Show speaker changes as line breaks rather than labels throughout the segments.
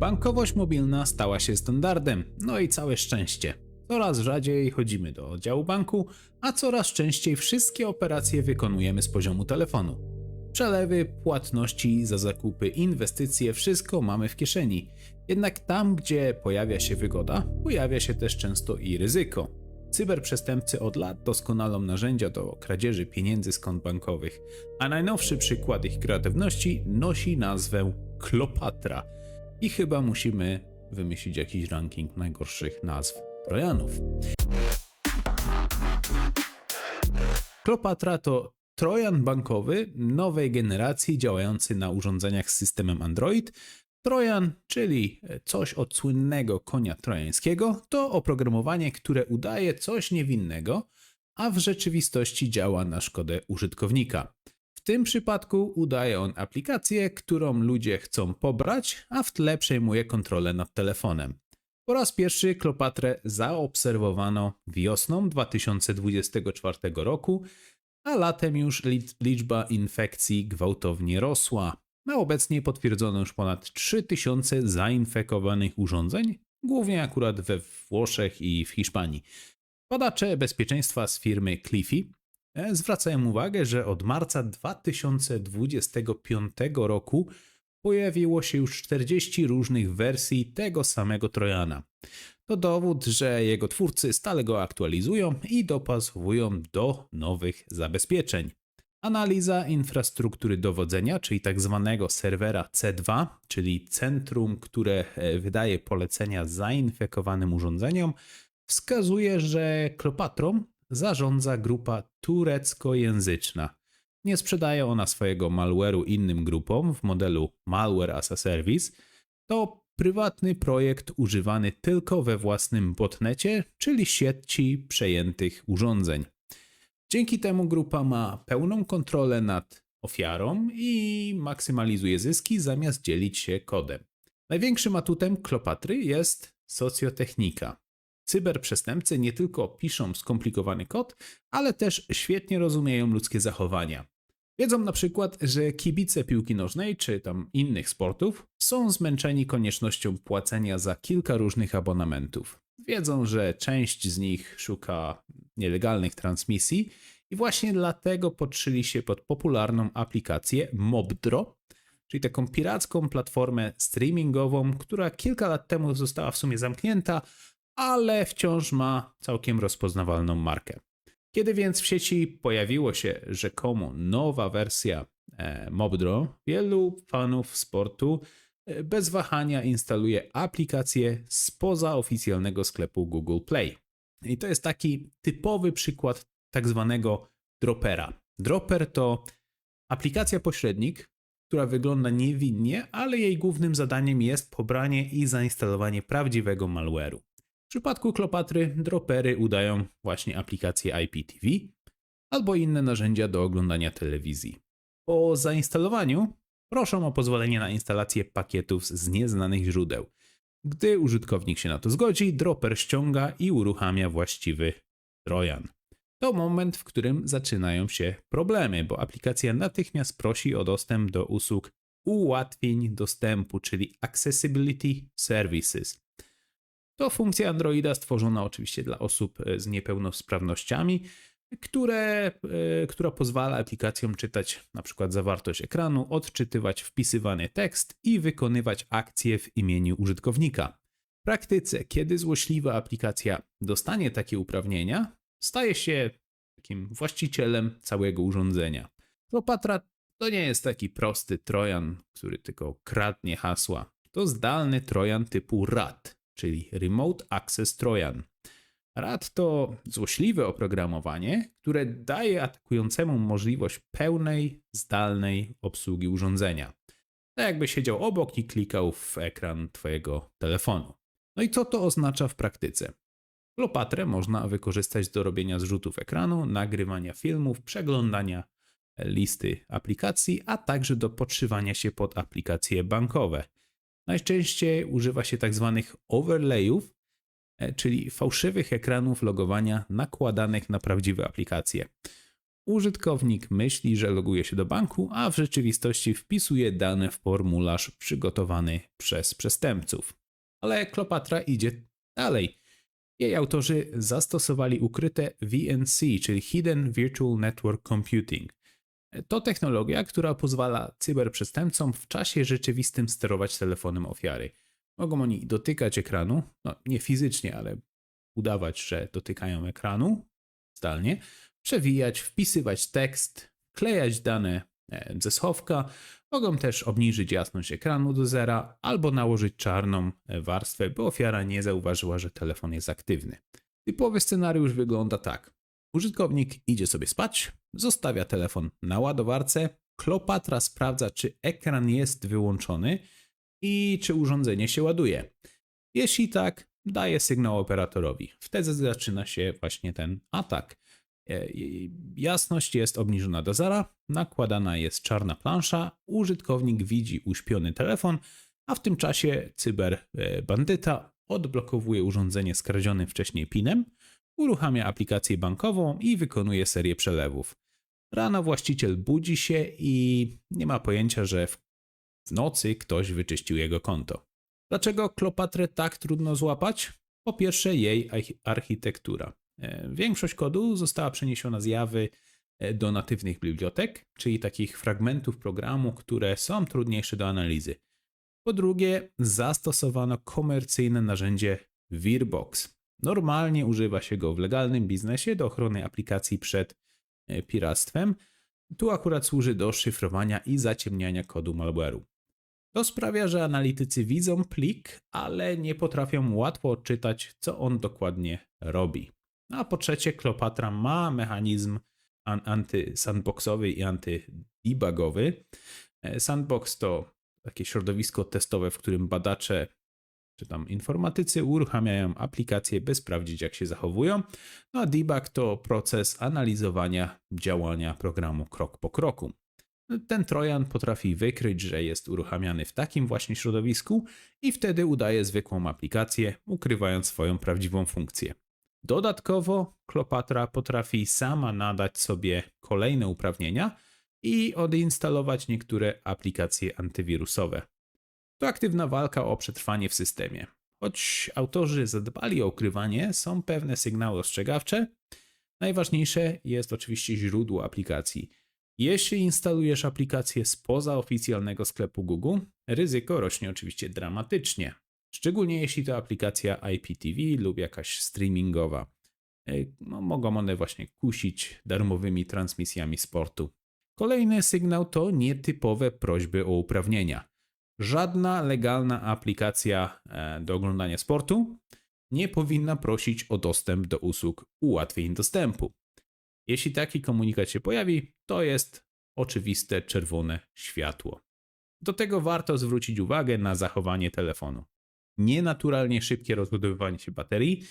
Bankowość mobilna stała się standardem, no i całe szczęście. Coraz rzadziej chodzimy do oddziału banku, a coraz częściej wszystkie operacje wykonujemy z poziomu telefonu. Przelewy, płatności za zakupy, inwestycje, wszystko mamy w kieszeni. Jednak tam, gdzie pojawia się wygoda, pojawia się też często i ryzyko. Cyberprzestępcy od lat doskonalą narzędzia do kradzieży pieniędzy z kont bankowych, a najnowszy przykład ich kreatywności nosi nazwę Klopatra. I chyba musimy wymyślić jakiś ranking najgorszych nazw Trojanów. Klopatra to Trojan bankowy nowej generacji działający na urządzeniach z systemem Android. Trojan, czyli coś od słynnego konia trojańskiego, to oprogramowanie, które udaje coś niewinnego, a w rzeczywistości działa na szkodę użytkownika. W tym przypadku udaje on aplikację, którą ludzie chcą pobrać, a w tle przejmuje kontrolę nad telefonem. Po raz pierwszy Klopatrę zaobserwowano wiosną 2024 roku, a latem już liczba infekcji gwałtownie rosła. Na obecnie potwierdzono już ponad 3000 zainfekowanych urządzeń, głównie akurat we Włoszech i w Hiszpanii. Badacze bezpieczeństwa z firmy Cliffy zwracają uwagę, że od marca 2025 roku pojawiło się już 40 różnych wersji tego samego Trojana. To dowód, że jego twórcy stale go aktualizują i dopasowują do nowych zabezpieczeń. Analiza infrastruktury dowodzenia, czyli tak zwanego serwera C2, czyli centrum, które e, wydaje polecenia zainfekowanym urządzeniom, wskazuje, że Klopatrą zarządza grupa tureckojęzyczna. Nie sprzedaje ona swojego malware'u innym grupom w modelu Malware as a Service. To prywatny projekt używany tylko we własnym botnecie, czyli sieci przejętych urządzeń. Dzięki temu grupa ma pełną kontrolę nad ofiarą i maksymalizuje zyski zamiast dzielić się kodem. Największym atutem Klopatry jest socjotechnika. Cyberprzestępcy nie tylko piszą skomplikowany kod, ale też świetnie rozumieją ludzkie zachowania. Wiedzą na przykład, że kibice piłki nożnej czy tam innych sportów są zmęczeni koniecznością płacenia za kilka różnych abonamentów. Wiedzą, że część z nich szuka nielegalnych transmisji i właśnie dlatego podszyli się pod popularną aplikację Mobdro, czyli taką piracką platformę streamingową, która kilka lat temu została w sumie zamknięta, ale wciąż ma całkiem rozpoznawalną markę. Kiedy więc w sieci pojawiło się rzekomo nowa wersja e, Mobdro, wielu fanów sportu e, bez wahania instaluje aplikację spoza oficjalnego sklepu Google Play. I to jest taki typowy przykład tak zwanego dropera. Dropper to aplikacja pośrednik, która wygląda niewinnie, ale jej głównym zadaniem jest pobranie i zainstalowanie prawdziwego malware'u. W przypadku Klopatry dropery udają właśnie aplikację IPTV albo inne narzędzia do oglądania telewizji. Po zainstalowaniu proszą o pozwolenie na instalację pakietów z nieznanych źródeł. Gdy użytkownik się na to zgodzi, dropper ściąga i uruchamia właściwy trojan. To moment, w którym zaczynają się problemy, bo aplikacja natychmiast prosi o dostęp do usług ułatwień dostępu, czyli Accessibility Services. To funkcja Androida stworzona oczywiście dla osób e, z niepełnosprawnościami, które, e, która pozwala aplikacjom czytać na przykład zawartość ekranu, odczytywać wpisywany tekst i wykonywać akcje w imieniu użytkownika. W praktyce, kiedy złośliwa aplikacja dostanie takie uprawnienia, staje się takim właścicielem całego urządzenia. Kleopatra to nie jest taki prosty trojan, który tylko kradnie hasła. To zdalny trojan typu RAT, czyli Remote Access Trojan. RAT to złośliwe oprogramowanie, które daje atakującemu możliwość pełnej, zdalnej obsługi urządzenia. Tak jakby siedział obok i klikał w ekran Twojego telefonu. No i co to oznacza w praktyce? Lopatrę można wykorzystać do robienia zrzutów ekranu, nagrywania filmów, przeglądania listy aplikacji, a także do podszywania się pod aplikacje bankowe. Najczęściej używa się tzw. Tak overlayów, e, czyli fałszywych ekranów logowania nakładanych na prawdziwe aplikacje. Użytkownik myśli, że loguje się do banku, a w rzeczywistości wpisuje dane w formularz przygotowany przez przestępców. Ale Kleopatra idzie dalej. Jej autorzy zastosowali ukryte VNC, czyli Hidden Virtual Network Computing. To technologia, która pozwala cyberprzestępcom w czasie rzeczywistym sterować telefonem ofiary. Mogą oni dotykać ekranu, no nie fizycznie, ale udawać, że dotykają ekranu zdalnie, przewijać, wpisywać tekst, klejać dane e, ze schowka, mogą też obniżyć jasność ekranu do zera albo nałożyć czarną e, warstwę, by ofiara nie zauważyła, że telefon jest aktywny. Typowy scenariusz wygląda tak. Użytkownik idzie sobie spać, zostawia telefon na ładowarce, Klopatra sprawdza, czy ekran jest wyłączony i czy urządzenie się ładuje. Jeśli tak, daje sygnał operatorowi. Wtedy zaczyna się właśnie ten atak. E, jasność jest obniżona do zera, nakładana jest czarna plansza, użytkownik widzi uśpiony telefon, a w tym czasie cyberbandyta odblokowuje urządzenie skradzionym wcześniej PIN-em, uruchamia aplikację bankową i wykonuje serię przelewów. Rano właściciel budzi się i nie ma pojęcia, że w nocy ktoś wyczyścił jego konto. Dlaczego Klopatrę tak trudno złapać? Po pierwsze, jej architektura. E, większość kodu została przeniesiona z Java e, do natywnych bibliotek, czyli takich fragmentów programu, które są trudniejsze do analizy. Po drugie, zastosowano komercyjne narzędzie Virbox. Normalnie używa się go w legalnym biznesie do ochrony aplikacji przed e, piractwem. Tu akurat służy do szyfrowania i zaciemniania kodu malware'u. To sprawia, że analitycy widzą plik, ale nie potrafią łatwo odczytać, co on dokładnie robi. A po trzecie, Kleopatra ma mechanizm anty-sandboxowy i anty-debugowy. E, sandbox to takie środowisko testowe, w którym badacze czy tam informatycy uruchamiają aplikacje, by sprawdzić, jak się zachowują. No a debug to proces analizowania działania programu krok po kroku. Ten trojan potrafi wykryć, że jest uruchamiany w takim właśnie środowisku i wtedy udaje zwykłą aplikację, ukrywając swoją prawdziwą funkcję. Dodatkowo Klopatra potrafi sama nadać sobie kolejne uprawnienia i odinstalować niektóre aplikacje antywirusowe. To aktywna walka o przetrwanie w systemie. Choć autorzy zadbali o ukrywanie, są pewne sygnały ostrzegawcze. Najważniejsze jest oczywiście źródło aplikacji. Jeśli instalujesz aplikację spoza oficjalnego sklepu Google, ryzyko rośnie oczywiście dramatycznie. Szczególnie jeśli to aplikacja IPTV lub jakaś streamingowa. E, no, mogą one właśnie kusić darmowymi transmisjami sportu. Kolejny sygnał to nietypowe prośby o uprawnienia. Żadna legalna aplikacja e, do oglądania sportu nie powinna prosić o dostęp do usług ułatwień dostępu. Jeśli taki komunikat się pojawi, to jest oczywiste czerwone światło. Do tego warto zwrócić uwagę na zachowanie telefonu. Nienaturalnie szybkie rozładowywanie się baterii,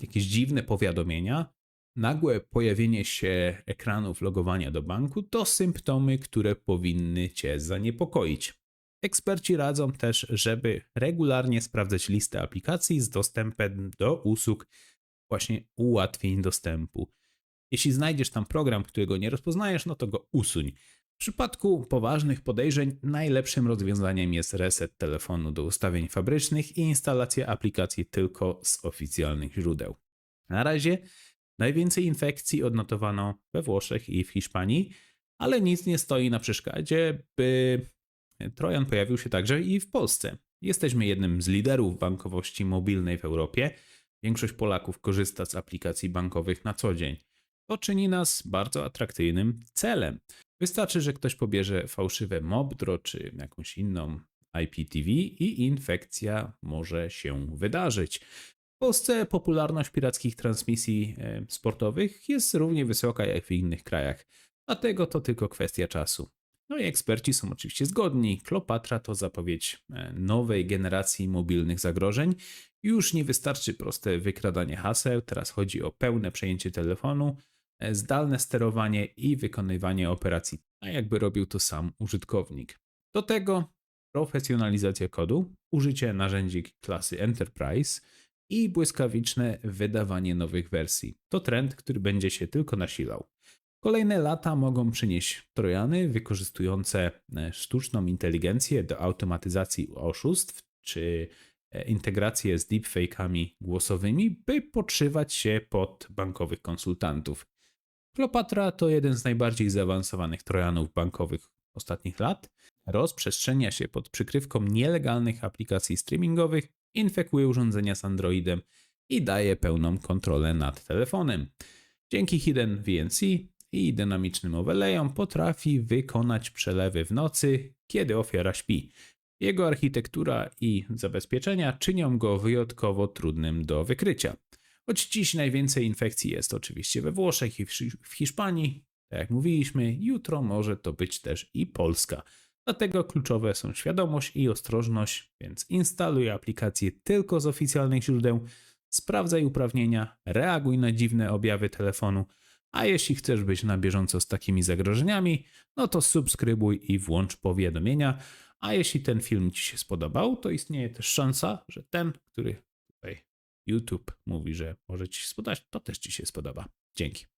jakieś dziwne powiadomienia, nagłe pojawienie się ekranów logowania do banku to symptomy, które powinny Cię zaniepokoić. Eksperci radzą też, żeby regularnie sprawdzać listę aplikacji z dostępem do usług właśnie ułatwień dostępu. Jeśli znajdziesz tam program, którego nie rozpoznajesz, no to go usuń. W przypadku poważnych podejrzeń najlepszym rozwiązaniem jest reset telefonu do ustawień fabrycznych i instalacja aplikacji tylko z oficjalnych źródeł. Na razie najwięcej infekcji odnotowano we Włoszech i w Hiszpanii, ale nic nie stoi na przeszkodzie, by Trojan pojawił się także i w Polsce. Jesteśmy jednym z liderów bankowości mobilnej w Europie. Większość Polaków korzysta z aplikacji bankowych na co dzień. To czyni nas bardzo atrakcyjnym celem. Wystarczy, że ktoś pobierze fałszywe Mobdro czy jakąś inną IPTV i infekcja może się wydarzyć. W Polsce popularność pirackich transmisji e, sportowych jest równie wysoka jak w innych krajach, dlatego to tylko kwestia czasu. No i eksperci są oczywiście zgodni. Klopatra to zapowiedź e, nowej generacji mobilnych zagrożeń. Już nie wystarczy proste wykradanie haseł, teraz chodzi o pełne przejęcie telefonu, e, zdalne sterowanie i wykonywanie operacji, a jakby robił to sam użytkownik. Do tego profesjonalizacja kodu, użycie narzędzi klasy Enterprise i błyskawiczne wydawanie nowych wersji. To trend, który będzie się tylko nasilał. Kolejne lata mogą przynieść trojany wykorzystujące e, sztuczną inteligencję do automatyzacji oszustw czy e, integrację z deepfake'ami głosowymi, by podszywać się pod bankowych konsultantów. Kleopatra to jeden z najbardziej zaawansowanych trojanów bankowych ostatnich lat. Rozprzestrzenia się pod przykrywką nielegalnych aplikacji streamingowych, infekuje urządzenia z Androidem i daje pełną kontrolę nad telefonem. Dzięki Hidden VNC i dynamicznym overlayom potrafi wykonać przelewy w nocy, kiedy ofiara śpi. Jego architektura i zabezpieczenia czynią go wyjątkowo trudnym do wykrycia. Choć dziś najwięcej infekcji jest oczywiście we Włoszech i w Hiszpanii, tak jak mówiliśmy, jutro może to być też i Polska. Dlatego kluczowe są świadomość i ostrożność, więc instaluj aplikacje tylko z oficjalnych źródeł, sprawdzaj uprawnienia, reaguj na dziwne objawy telefonu, a jeśli chcesz być na bieżąco z takimi zagrożeniami, no to subskrybuj i włącz powiadomienia. A jeśli ten film Ci się spodobał, to istnieje też szansa, że ten, który tutaj YouTube mówi, że może Ci się spodobać, to też Ci się spodoba. Dzięki.